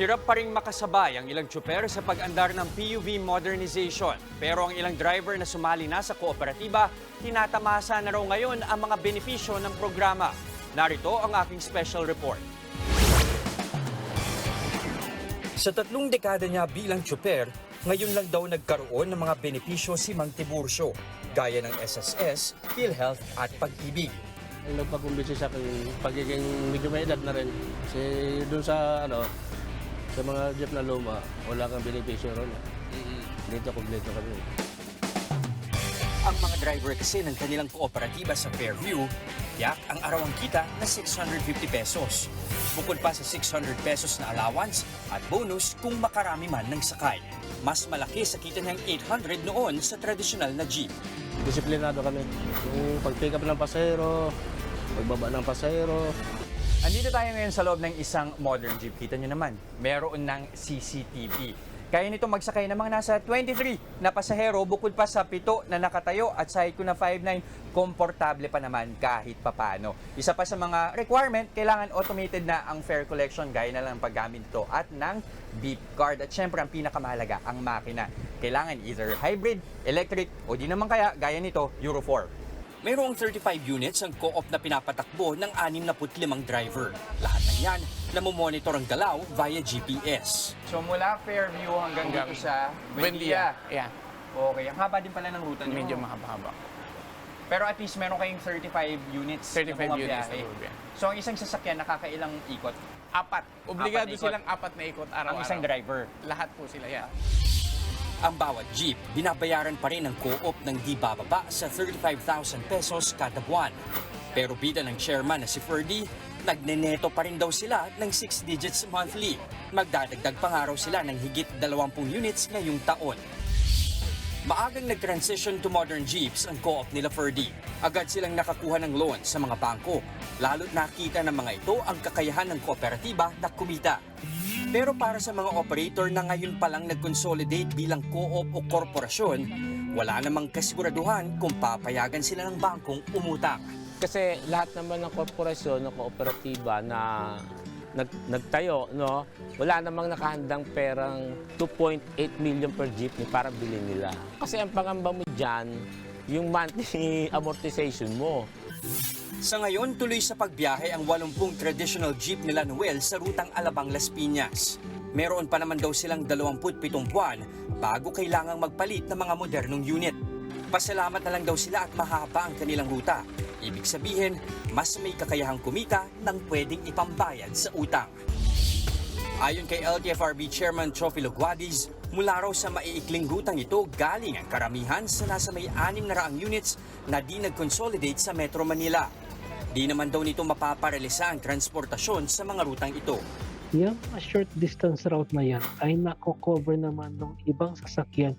Hirap pa rin makasabay ang ilang tsuper sa pag-andar ng PUV modernization. Pero ang ilang driver na sumali na sa kooperatiba, tinatamasa na raw ngayon ang mga benepisyo ng programa. Narito ang aking special report. Sa tatlong dekada niya bilang tsuper, ngayon lang daw nagkaroon ng mga benepisyo si Mang Tiburcio, gaya ng SSS, PhilHealth at Pag-ibig. Ang nagpakumbinsi sa akin, pagiging medyo may edad na rin. Kasi doon sa, ano, sa mga jeep na luma, wala kang benepisyo ron. Dito, kompleto kami. Ang mga driver kasi ng kanilang kooperatiba sa Fairview, tiyak ang arawang kita na 650 pesos. Bukod pa sa 600 pesos na allowance at bonus kung makarami man ng sakay. Mas malaki sa kita niyang 800 noon sa tradisyonal na jeep. Disiplinado kami. Yung pag-pick up ng pasahero, pagbaba ng pasahero, Andito tayo ngayon sa loob ng isang modern jeep. Kita nyo naman, meron ng CCTV. Kaya nito magsakay ng mga nasa 23 na pasahero bukod pa sa pito na nakatayo at sa ko na 5'9", komportable pa naman kahit papano. Isa pa sa mga requirement, kailangan automated na ang fare collection gaya na lang ang paggamit ito at ng beep card. At syempre ang pinakamahalaga, ang makina. Kailangan either hybrid, electric o di naman kaya gaya nito, Euro 4. Mayroong 35 units ang co-op na pinapatakbo ng 65 driver. Lahat ng yan, namomonitor ang galaw via GPS. So mula Fairview hanggang dito sa Buendia. Yeah, Okay, ang haba din pala ng ruta niyo. medyo mahaba-haba. Pero at least meron kayong 35 units 35 na units na bumabiyahe. So ang isang sasakyan nakakailang ikot? Apat. Obligado Apat ikot. silang apat na ikot araw-araw. Ang isang driver. Lahat po sila yan. Ang bawat jeep, binabayaran pa rin ng co-op ng di bababa sa 35,000 pesos kada buwan. Pero bida ng chairman na si Ferdy, nagneneto pa rin daw sila ng 6 digits monthly. Magdadagdag pa nga raw sila ng higit 20 units ngayong taon. Maagang nag-transition to modern jeeps ang co-op nila Ferdy. Agad silang nakakuha ng loan sa mga bangko. Lalo't nakita ng mga ito ang kakayahan ng kooperatiba na kumita. Pero para sa mga operator na ngayon palang nag-consolidate bilang co-op o korporasyon, wala namang kasiguraduhan kung papayagan sila ng bangkong umutang. Kasi lahat naman ng korporasyon, ng kooperatiba na nag, nagtayo, no, wala namang nakahandang perang 2.8 million per jeepney para bilhin nila. Kasi ang pangamba mo dyan, yung monthly amortization mo. Sa ngayon, tuloy sa pagbiyahe ang 80 traditional jeep nila Noel sa rutang Alabang Las Piñas. Meron pa naman daw silang 27 buwan bago kailangang magpalit ng mga modernong unit. Pasalamat na lang daw sila at mahaba ang kanilang ruta. Ibig sabihin, mas may kakayahang kumita ng pwedeng ipambayad sa utang. Ayon kay LTFRB Chairman Chofilo Guadis, mula raw sa maiikling rutang ito galing ang karamihan sa nasa may 600 units na di nag-consolidate sa Metro Manila. Di naman daw nito mapaparalisa ang transportasyon sa mga rutang ito. Yung short distance route na yan ay nako-cover naman ng ibang sasakyan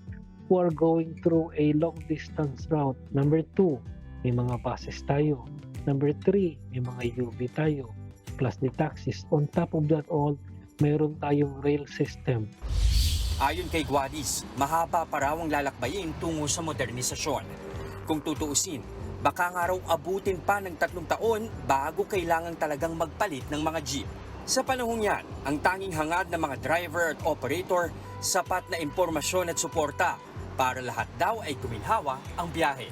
who are going through a long distance route. Number two, may mga buses tayo. Number three, may mga UV tayo. Plus the taxis. On top of that all, mayroon tayong rail system. Ayon kay Guadis, mahaba pa raw ang lalakbayin tungo sa modernisasyon. Kung tutuusin, baka nga raw abutin pa ng tatlong taon bago kailangang talagang magpalit ng mga jeep. Sa panahong yan, ang tanging hangad ng mga driver at operator, sapat na impormasyon at suporta para lahat daw ay kuminhawa ang biyahe.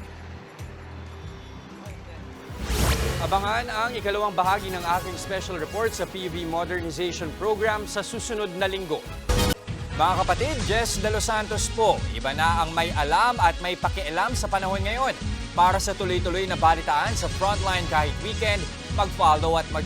Abangan ang ikalawang bahagi ng aking special report sa PUV Modernization Program sa susunod na linggo. Mga kapatid, Jess De Los Santos po. Iba na ang may alam at may pakialam sa panahon ngayon. Para sa tuloy-tuloy na balitaan sa Frontline kahit weekend, mag-follow at mag